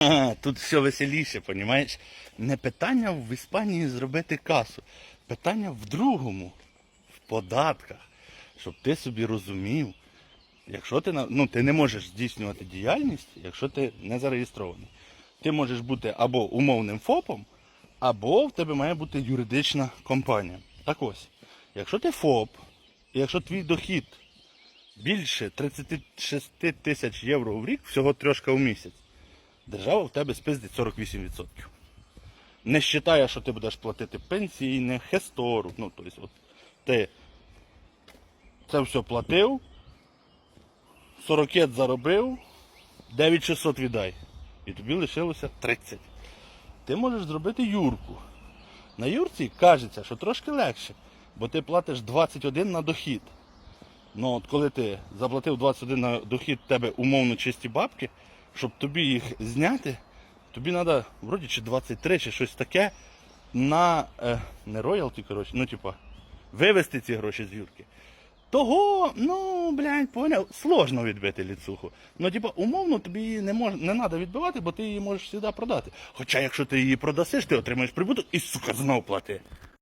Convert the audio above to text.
Тут все веселіше, понімаєш? Не питання в Іспанії зробити касу. Питання в другому, в податках. Щоб ти собі розумів, якщо ти ну, ти не можеш здійснювати діяльність, якщо ти не зареєстрований. Ти можеш бути або умовним ФОПом, або в тебе має бути юридична компанія. Так ось, якщо ти ФОП, і якщо твій дохід більше 36 тисяч євро в рік, всього трошка в місяць, держава в тебе спиздить 48%. Не вважає, що ти будеш платити пенсійне, хестору. Ну, тобто, от ти це все платив, 40 заробив, 9600 віддай. І тобі лишилося 30. Ти можеш зробити юрку. На юрці кажеться, що трошки легше, бо ти платиш 21 на дохід. Ну от коли ти заплатив 21 на дохід в тебе умовно чисті бабки, щоб тобі їх зняти, тобі треба вроді чи 23, чи щось таке на е, не роялті, коротше, ну типа, вивести ці гроші з юрки. Того, ну, блядь, поняв, сложно відбити ліцуху. Ну, типа, умовно тобі її не мож, не треба відбивати, бо ти її можеш завжди продати. Хоча якщо ти її продасиш, ти отримаєш прибуток і, сука, знов плати.